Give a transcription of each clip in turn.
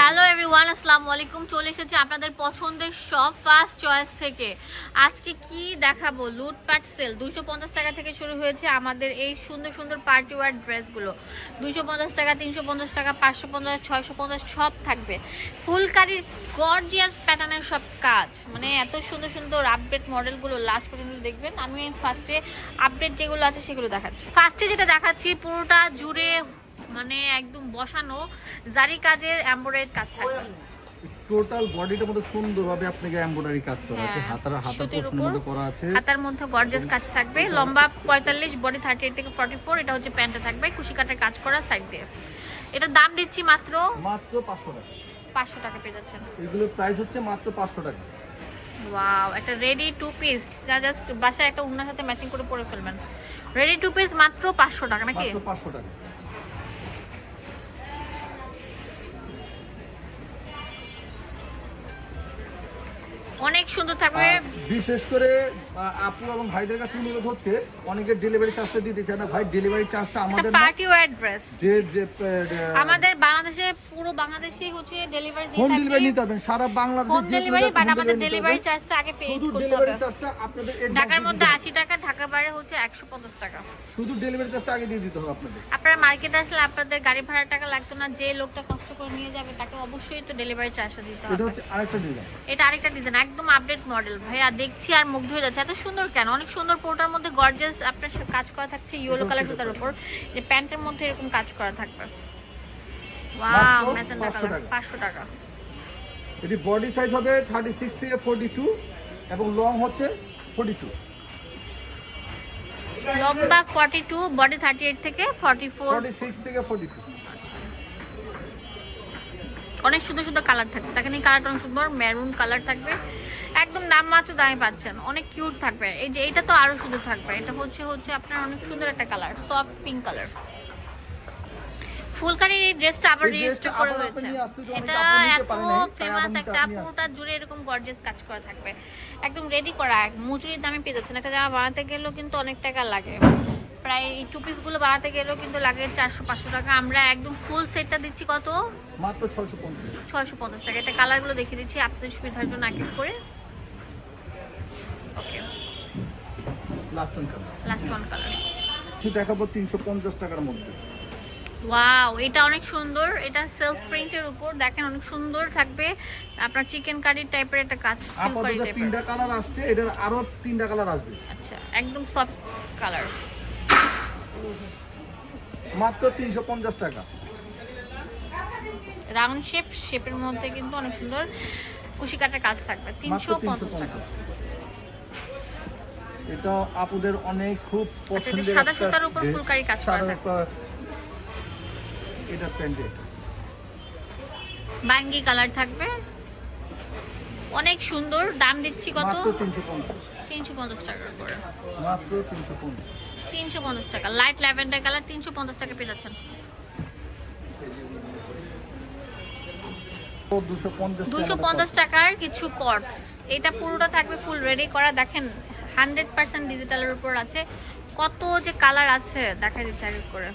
Hello everyone আসসালামু আলাইকুম। চলে এসেছি আপনাদের পছন্দের সব ফার্স্ট চয়েস থেকে। আজকে কি দেখাবো? লুটপাট সেল দুশো পঞ্চাশ টাকা থেকে শুরু হয়েছে আমাদের এই সুন্দর সুন্দর পার্টি ওয়ার ড্রেসগুলো দুশো পঞ্চাশ টাকা, তিনশো পঞ্চাশ টাকা, পাঁচশো পঞ্চাশ, ছয়শো পঞ্চাশ, সব থাকবে। ফুলকারির গর্জিয়াস প্যাটার্নের সব কাজ। মানে এত সুন্দর সুন্দর আপডেট মডেলগুলো লাস্ট পর্যন্ত দেখবেন। আমি ফার্স্টে আপডেট যেগুলো আছে সেগুলো দেখাচ্ছি। ফার্স্টে যেটা দেখাচ্ছি, পুরোটা জুড়ে মানে একদম বসানো জারি কাজের এমব্রয়ডারি কাজ থাকবে। টোটাল বডিটার মধ্যে সুন্দরভাবে আপনাকে এমব্রয়ডারি কাজ করা আছে। হ্যাঁ, হাতার হাতার পোর্শনের। মধ্যে করা আছে। হাতার মধ্যে গর্জিয়াস কাজ থাকবে। লম্বা পঁয়তাল্লিশ বডি থার্টি এইট থেকে ফর্টি ফোর এটা হচ্ছে প্যান্টটা থাকবে। কুশি কাটার কাজ করা সাইড দিয়ে। এটার দাম দিচ্ছি মাত্র মাত্র পাঁচশো টাকা। পাঁচশো টাকা পেয়ে যাচ্ছেন। এগুলোর প্রাইস হচ্ছে মাত্র পাঁচশো টাকা। ওয়াও একটা রেডি টু পিস যা জাস্ট বাসায় একটা উন্নার সাথে ম্যাচিং করে পরে ফেলবেন। রেডি টু পিস মাত্র পাঁচশো টাকা নাকি? মাত্র পাঁচশো টাকা। অনেক সুন্দর থাকবে। বিশেষ করে আপু এবং ভাইদের কাছে অনুরোধ হচ্ছে অনেকের ডেলিভারি চার্জটা দিতে চায় না। ভাই ডেলিভারি চার্জটা আমাদের। পার্টি ওয়্যার ড্রেস আমাদের বাংলাদেশে পুরো বাংলাদেশে হচ্ছে ডেলিভারি দিয়ে হোম ডেলিভারি নিতে পারবেন সারা বাংলাদেশে হোম ডেলিভারি বাট আমাদের ডেলিভারি চার্জটা আগে পে করতে ডেলিভারি হবে। চার্জটা আপনাদের ঢাকার মধ্যে দিতে হবে। আশি টাকা ঢাকার বাইরে হচ্ছে একশো পঞ্চাশ টাকা। শুধু ডেলিভারি চার্জটা আগে দিয়ে দিতে হবে আপনাদের। আপনারা মার্কেটে আসলে আপনাদের গাড়ি ভাড়া টাকা লাগতো না যে লোকটা কষ্ট করে নিয়ে যাবে তাকে অবশ্যই তো ডেলিভারি চার্জটা দিতে হবে এটা হবে। হচ্ছে আরেকটা ডিজাইন এটা আরেকটা ডিজাইন একদম আপডেট মডেল ভাইয়া দেখছি আর মুগ্ধ হয়ে যাচ্ছে। এত সুন্দর কেন? অনেক সুন্দর পোটার মধ্যে গর্জেস আপনার কাজ করা থাকছে ইয়েলো কালার সুতার উপর। যে প্যান্টের মধ্যে এরকম কাজ করা থাকবে। ওয়াও ম্যাজেন্ডা 500 কালার টাকা। পাঁচশো টাকা। এটি বডি সাইজ হবে থার্টি সিক্স থেকে ফোর্টি টু এবং লং হচ্ছে ফোর্টি টু লম্বা forty two body thirty eight থেকে ফর্টি ফোর ফোর্টি সিক্স থেকে ফোর্টি টু অনেক সুন্দর সুন্দর কালার থাকবে দেখেন এই কালারটা অনেক সুন্দর মেরুন কালার থাকবে। একদম নাম মাত্র দামে পাচ্ছেন অনেক কিউট থাকবে। এই যে এটা তো আরও সুন্দর থাকবে এটা হচ্ছে হচ্ছে আপনার অনেক সুন্দর একটা কালার সফট পিঙ্ক কালার ফুলকারির এই ড্রেসটা আবার dressটা করে হয়েছে এটা এত ফেমাস একটা পুরোটা জুড়ে এরকম গর্জিয়াস কাজ করা থাকবে। একদম রেডি করা এক মজুরির দামে পেয়ে যাচ্ছেন। একটা জামা বানাতে গেলেও কিন্তু অনেক টাকা লাগে। প্রায় এই টু পিসগুলো বানাতে গেলেও কিন্তু লাগে চারশো পাঁচশো টাকা। আমরা একদম ফুল সেটটা দিচ্ছি কত? মাত্র ছশো পঞ্চাশ। ছয়শো পঞ্চাশ টাকা। এটা কালারগুলো দেখিয়ে দিচ্ছি আপনাদের সুবিধার জন্য এক করে। Okay last one colour last one colour কিছু দেখাবো তিনশো পঞ্চাশ টাকার মধ্যে। ওয়াও এটা অনেক সুন্দর। এটা সেলফ প্রিন্টের উপর। দেখেন অনেক সুন্দর থাকবে। আপনার চিকেন কারি টাইপের একটা কাজ আপাতত তিনটা কালার আসছে এটার আরও তিনটা কালার আসবে। আচ্ছা একদম সফট কালার মাত্র তিনশো পঞ্চাশ টাকা। রাউন্ড শেপ শেপের মধ্যে কিন্তু অনেক সুন্দর কুশি কাটার কাজ থাকবে। তিনশো পঞ্চাশ টাকা। এটা আপুদের অনেক খুব আচ্ছা, পছন্দের সাদা সুতার উপর ফুলকারি কাজ করা থাকে। এটা বাঙ্গি কালার থাকবে। অনেক সুন্দর দাম দিচ্ছি কত? মাত্র তিনশো পঞ্চাশ। তিনশো পঞ্চাশ টাকা করে। মাত্র তিনশো পঞ্চাশ। তিনশো পঞ্চাশ টাকা। লাইট ল্যাভেন্ডার কালার তিনশো পঞ্চাশ টাকা পেয়ে যাচ্ছেন। দুশো পঞ্চাশ টাকার কিছু কট এটা পুরোটা থাকবে ফুল রেডি করা। দেখেন হান্ড্রেড পার্সেন্ট ডিজিটালের উপর আছে। কত যে কালার আছে দেখা যাচ্ছে করে।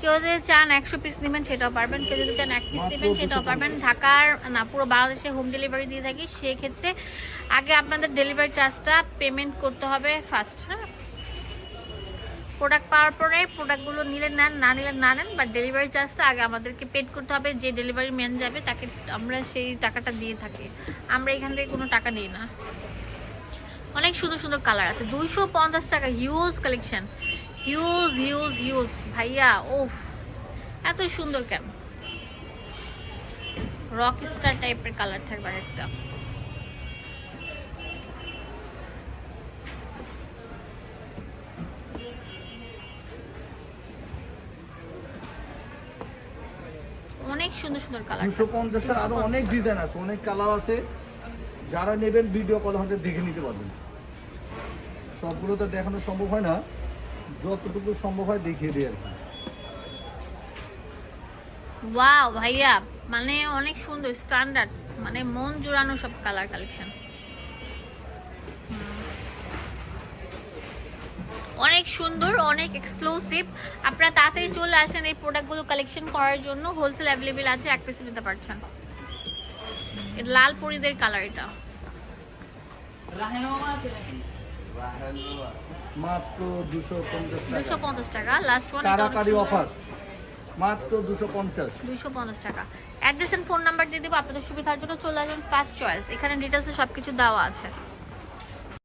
কেউ যদি চান একশো পিস নেবেন সেটাও পারবেন। কেউ যদি চান এক পিস নেবেন সেটাও পারবেন। ঢাকার না পুরো বাংলাদেশে হোম ডেলিভারি দিয়ে থাকি। সেক্ষেত্রে আগে আপনাদের ডেলিভারি চার্জটা পেমেন্ট করতে হবে ফার্স্ট হ্যাঁ? প্রোডাক্ট পাওয়ার পরে প্রোডাক্টগুলো নিলে নেন না নিলে না নেন বাট ডেলিভারি চার্জটা আগে আমাদেরকে পেড করতে হবে। যে ডেলিভারি ম্যান যাবে তাকে আমরা সেই টাকাটা দিয়ে থাকি। আমরা এখান থেকে কোনো টাকা নিই না। অনেক সুন্দর সুন্দর কালার আছে। দুইশো পঞ্চাশ টাকা huge collection huge huge huge ভাইয়া ওফ এত সুন্দর কেন রক স্টার টাইপের কালার থাকবে একটা অনেক সুন্দর সুন্দর কালার আরও অনেক আছে, অনেক কালার আছে। যারা নেবেন ভিডিও কল হাতে দেখে নিতে পারবেন। সবগুলো তো দেখানো সম্ভব হয় না। যতটুকু সম্ভব হয় দেখিয়ে দিই আর কি। ওয়াও ভাইয়া মানে অনেক সুন্দর স্ট্যান্ডার্ড মানে মন জোড়ানো সব কালার কালেকশন অনেক সুন্দর অনেক এক্সক্লুসিভ আপনারা তাড়াতাড়ি চলে আসেন এই প্রোডাক্টগুলো কালেকশন করার জন্য। হোলসেল অ্যাভেলেবেল আছে এক পিসে নিতে পারছেন। লাল পরিদের কালার এটা। মাত্র দুশো পঞ্চাশ দুশো টাকা পঞ্চাশ টাকা লাস্ট ওয়ান কারাকারি অফার মাত্র দুশো পঞ্চাশ। দুশো পঞ্চাশ টাকা। অ্যাড্রেস এন্ড ফোন নাম্বার দিয়ে দেব আপনাদের সুবিধার জন্য চলে আসবেন ফার্স্ট চয়েস এখানে ডিটেইলসে সবকিছু দেওয়া আছে।